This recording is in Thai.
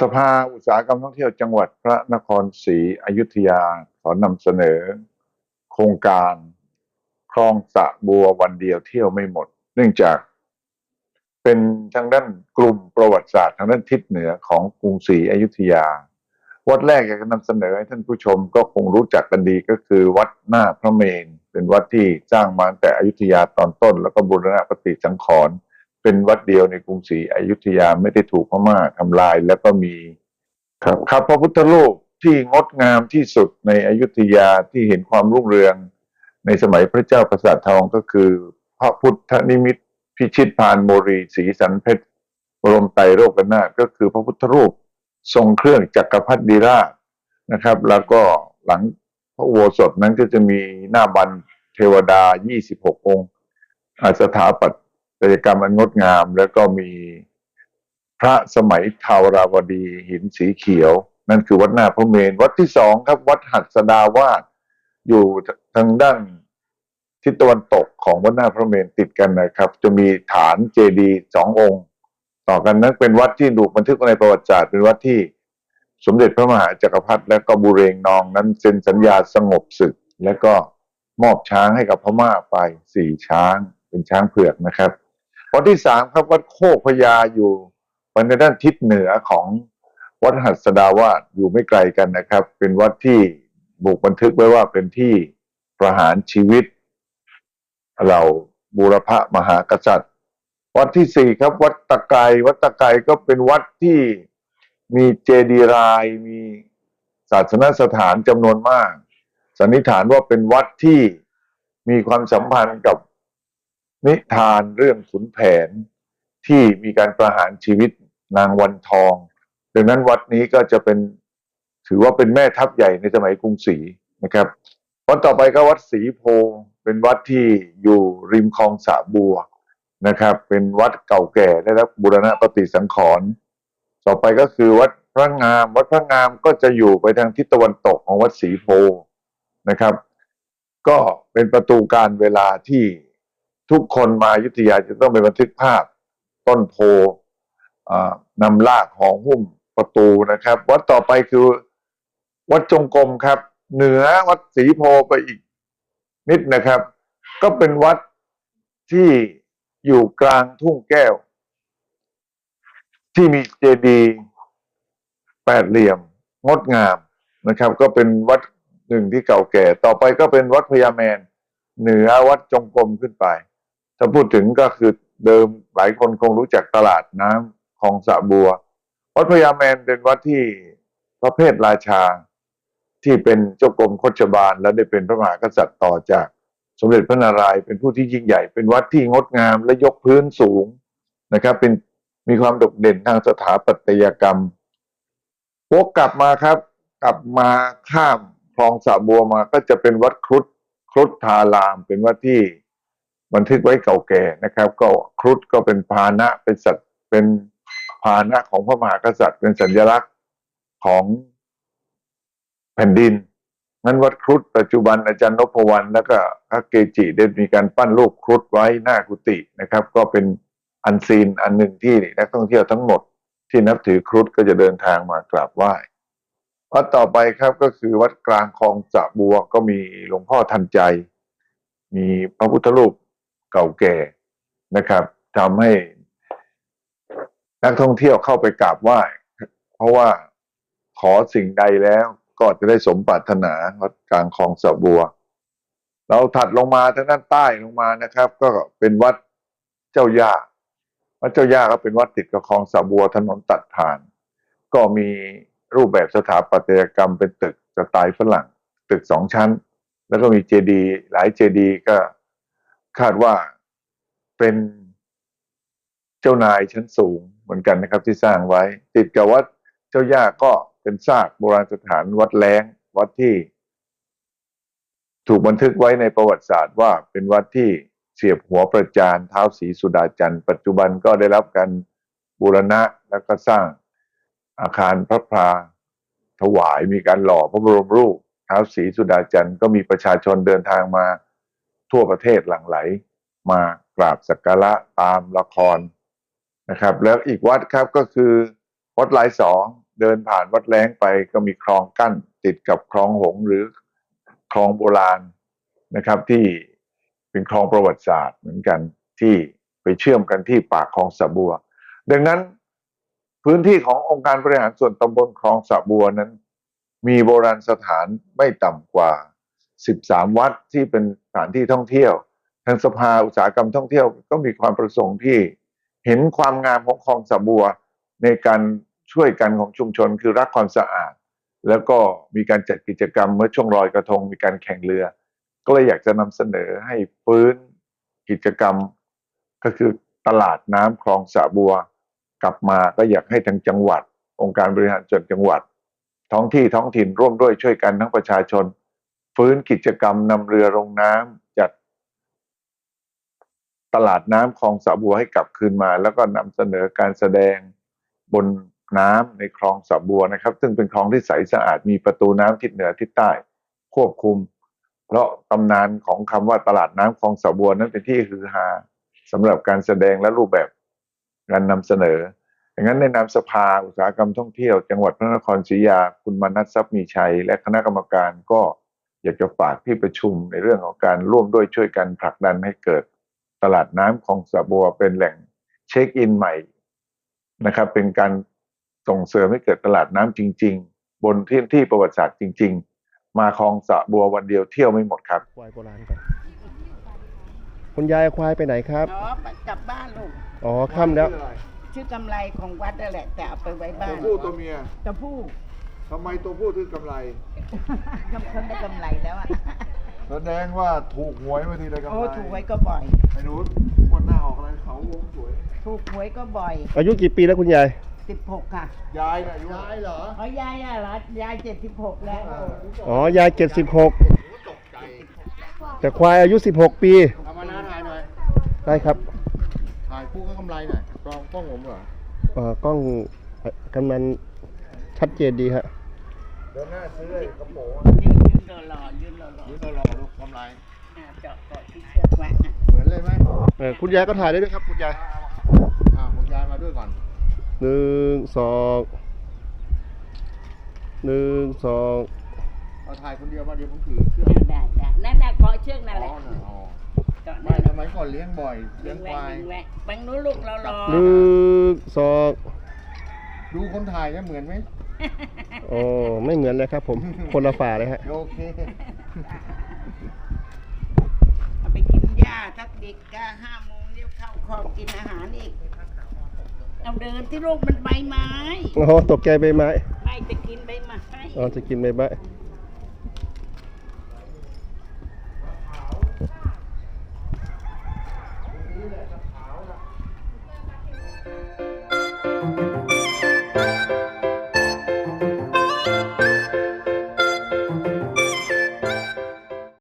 สภาอุตสาหกรรมท่องเที่ยวจังหวัดพระนครศรีอยุธยาขอนำเสนอ โครงการคลองสะบัววันเดียวเที่ยวไม่หมด เนื่องจาก เป็นทางด้านกลุ่มประวัติศาสตร์ทางด้านทิศเหนือของกรุงศรีอยุธยา วัดแรกอยากจะนำเสนอให้ท่านผู้ชมก็คงรู้จักกันดีก็คือ วัดหน้าพระเมรุเป็นวัดที่สร้างมาแต่อยุธยาตอนต้น แล้วก็บูรณะปฏิสังขรณ์ เป็นวัดเดียวในกรุงศรีอยุธยาไม่ได้ถูกพม่าทำลายแล้วก็มีครับครับพระพุทธรูปที่งดงามที่สุดในอยุธยาที่เห็นความรุ่งเรืองในสมัยพระเจ้าประสาททองก็คือ พระพุทธนิมิตพิชิตพานโมรีศรีสันเพชรบรมไตรโลกนาถก็คือพระพุทธรูปทรงเครื่องจักรพรรดิราชนะครับ แล้วก็หลังพระโบสถนั้นก็จะมีหน้าบันเทวดา 26 องค์อ่าสถาปัต ยกรรมอันงดงาม แล้วก็มีพระสมัยทาวราวดีหินสีเขียว นั่นคือวัดหน้าพระเมรุวัดที่สองครับ วัดหัดสดาวาสอยู่ทางด้านทิศตะวันตกของวัดหน้าพระเมรุติดกันนะครับ จะมีฐานเจดีสององค์ ต่อกันนั้นเป็นวัดที่ถูกบันทึกในประวัติศาสตร์เป็นวัดที่สมเด็จพระมหาจักรพรรดิและก็บุเรงนองนั้นเซ็นสัญญาสงบศึก และก็มอบช้างให้กับพม่าไปสี่ช้างเป็นช้างเผือกนะครับ วัดที่สามครับวัดโคกพญาอยู่ไปในด้านทิศเหนือของวัดหัสดาวาสอยู่ไม่ไกลกันนะครับ เป็นวัดที่บุกบันทึกไว้ว่าเป็นที่ประหารชีวิตเราบูรพมหากษัตริย์ วัดที่สี่ครับ วัดตะไกวัดตะไกก็เป็นวัดที่มีเจดีย์ราย มีศาสนสถานจำนวนมาก สันนิษฐานว่าเป็นวัดที่มีความสัมพันธ์กับ นิทานเรื่องขุนแผนที่มีการประหารชีวิตนางวันทอง ดังนั้นวัดนี้ก็จะเป็นถือว่าเป็นแม่ทัพใหญ่ในสมัยกรุงศรีนะครับ วัดต่อไปก็วัดศรีโพเป็นวัดที่อยู่ริมคลองสะบัวนะครับ เป็นวัดเก่าแก่ได้รับบูรณะปฏิสังขรณ์ต่อไปก็คือวัดพระงาม วัดพระงามก็จะอยู่ไปทางทิศตะวันตกของวัดศรีโพนะครับ ก็เป็นประตูการเวลาที่ ทุกคนมายุธยาจะต้องไปบันทึกภาพต้นโพนำลากหองหุ้มประตูนะครับ วัดต่อไปคือวัดจงกรมครับ เหนือวัดศรีโพไปอีกนิดนะครับ ก็เป็นวัดที่อยู่กลางทุ่งแก้ว ที่มีเจดีย์แปดเหลี่ยม งดงามนะครับ ก็เป็นวัดหนึ่งที่เก่าแก่ ต่อไปก็เป็นวัดพญาแมน เหนือวัดจงกรมขึ้นไป ถ้าพูดถึงก็คือเดิมหลายคนคงรู้จักตลาดน้ำคลองสะบัว วัดพญาแมนเป็นวัดที่พระเพทราชาที่เป็นเจ้ากรมโคชบาล และได้เป็นพระมหากษัตริย์ต่อจากสมเด็จพระนารายณ์เป็นผู้ที่ยิ่งใหญ่ เป็นวัดที่งดงามและยกพื้นสูงนะครับ เป็นมีความโดดเด่นทางสถาปัตยกรรมวกกลับมาครับ กลับมาข้ามคลองสะบัวมาก็จะเป็นวัดครุฑครุฑทาราม เป็นวัดที่ บันทึกไว้เก่าแก่นะครับ ก็ครุฑก็เป็นพาหนะเป็นสัตว์เป็นพาหนะของพระมหากษัตริย์ เป็นสัญลักษณ์ของแผ่นดินนั้นวัดครุฑปัจจุบันอาจารย์นพวรรณแล้วก็พระเกจิได้มีการปั้นรูปครุฑไว้หน้ากุฏินะครับ ก็เป็นอันซีนอันหนึ่งที่นักท่องเที่ยวทั้งหมดที่นับถือครุฑก็จะเดินทางมากราบไหว้วัดต่อไปครับก็คือวัดกลางคลองสะบัวก็มีหลวงพ่อทันใจ มีพระพุทธรูป เก่าแก่นะครับทำให้นักท่องเที่ยวเข้าไปกราบไหว้เพราะว่าขอสิ่งใดแล้วก็จะได้สมปรารถนาวัดกลางคลองสระบัว เราถัดลงมาทางด้านใต้ลงมานะครับ ก็เป็นวัดเจ้าย่าวัดเจ้าย่าก็เป็นวัดติดกับคลองสระบัวถนนตัดผ่าน ก็มีรูปแบบสถาปัตยกรรมเป็นตึกสไตล์ฝรั่ง ตึกสองชั้น แล้วก็มีเจดีย์หลายเจดีย์ก็ คาดว่าเป็นเจ้านายชั้นสูงเหมือนกันนะครับที่สร้างไว้ ติดกับวัดเจ้าย่าก็เป็นซากโบราณสถานวัดแล้งวัดที่ ถูกบันทึกไว้ในประวัติศาสตร์ว่าเป็นวัดที่เสียบหัวประจานเท้าสีสุดาจันทร์ปัจจุบันก็ได้รับการบูรณะแล้วก็สร้างอาคารพระพราถวายมีการหล่อพระบรมรูปเท้าสีสุดาจันทร์ก็มีประชาชนเดินทางมา ทั่วประเทศหลั่งไหล มากราบสักการะตามละครนะครับ แล้วอีกวัดครับก็คือวัดหลายสองเดินผ่านวัดแล้งไปก็มีคลองกั้นติดกับคลองหงหรือคลองโบราณนะครับ ที่เป็นคลองประวัติศาสตร์เหมือนกันที่ไปเชื่อมกันที่ปากคลองสะบัว ดังนั้นพื้นที่ขององค์การบริหารส่วนตำบลคลองสะบัวนั้น มีโบราณสถานไม่ต่ำกว่า 13 วัดที่เป็นสถานที่ท่องเที่ยว ทางสภาอุตสาหกรรมท่องเที่ยวก็มีความประสงค์ที่เห็นความงามของคลองสะบัวในการช่วยกันของชุมชนคือรักความสะอาด แล้วก็มีการจัดกิจกรรมเมื่อช่วงลอยกระทงมีการแข่งเรือ ก็เลยอยากจะนำเสนอให้ฟื้นกิจกรรม ก็คือตลาดน้ำคลองสะบัว กลับมาก็อยากให้ทางจังหวัด องค์การบริหารส่วนจังหวัด ท้องที่ท้องถิ่นร่วมด้วยช่วยกันทั้งประชาชน ฟื้นกิจกรรมนำเรือลงน้ำจัดตลาดน้ำคลองสะบัวให้กลับคืนมา แล้วก็นำเสนอการแสดงบนน้ำในคลองสะบัวนะครับ ซึ่งเป็นคลองที่ใสสะอาดมีประตูน้ำทิศเหนือทิศใต้ควบคุม เพราะตำนานของคำว่าตลาดน้ำคลองสะบัวนั้นเป็นที่ฮือฮาสำหรับการแสดงและรูปแบบการนำเสนอดังนั้นในนามสภาอุตสาหกรรมท่องเที่ยว จังหวัดพระนครศรีอยุธยาคุณมนัสทรัพย์มีชัย และคณะกรรมการก็ อยากจะฝากที่ประชุมในเรื่องของการร่วมด้วยช่วยกันผลักดันให้เกิดตลาดน้ำคลองสะบัวเป็นแหล่งเช็คอินใหม่นะครับ เป็นการส่งเสริมให้เกิดตลาดน้ำจริง ๆ บนที่ที่ประวัติศาสตร์จริง ๆ มาคลองสะบัววันเดียวเที่ยวไม่หมดครับควายโบราณก่อนคุณยายควายไปไหนครับอ๋อกลับบ้านลูกอ๋อค่ำแล้วชื่อกำไรของวัดนั่นแหละแต่เอาไปไว้บ้าตัวนผู้ตัวเมียตัวผู้ ทำไมตัวผู้ถึงกำไร กำคนได้กำไรแล้วอะ แสดงว่าถูกหวยมาทีไรกำไรโอ้ถูกหวยก็บ่อย ไอ้หนูวันหน้าออกอะไรเขาวงสวย ถูกหวยก็บ่อยอายุกี่ปีแล้วคุณยาย16ค่ะยายน่ะอายุยายเหรออ๋อยายอะเหรอยาย76แล้วอ๋อยายเจ็ดสิบหกแต่ควายอายุสิบหกปี เอามาน้าถ่ายหน่อย ได้ครับถ่ายคู่ก็กำไรหน่อยกล้องกล้องผมเหรอ เอ่อกล้องเอ่อกำนันชัดเจนดีฮะ เดินหน้าซื้อไอ้กระโปรงยืนยืนรอๆยืนรอยืนรอลูกกำไรๆอะเจาะเกาะที่เชือกไว้อะเหมือนเลยไหมเออคุณยายก็ถ่ายได้ด้วยครับคุณยายอ่าคุณยายมาด้วยก่อนหนึ่งสองหนึ่งสองเอาถ่ายคนเดียวมาเดี๋ยวผมถือเครื่องได้ได้นั่นน่ะเกาะเชือกนั่นแหละอ๋อน่ะอ๋อเจาะไม่นั่นทำไมก่อนเลี้ยงบ่อยเลี้ดึยงงคแวะวาย ดึงแวะบังนู้นลูกเรารอหนึ่งสองดูคนถ่ายจะเหมือนไหม โอ้ไม่เหมือนเลยครับผมคนละฝาเลยฮะโอเคเอาไปกินหญ้าทักดิกก็ห้าโมงเรียกเข้าคอกกินอาหารอีก เอาเดินที่ลูกมันใบไม้โอ้โหตกใจใบไม้ไม่จะกินใบไม้อ๋อจะกินใบไม้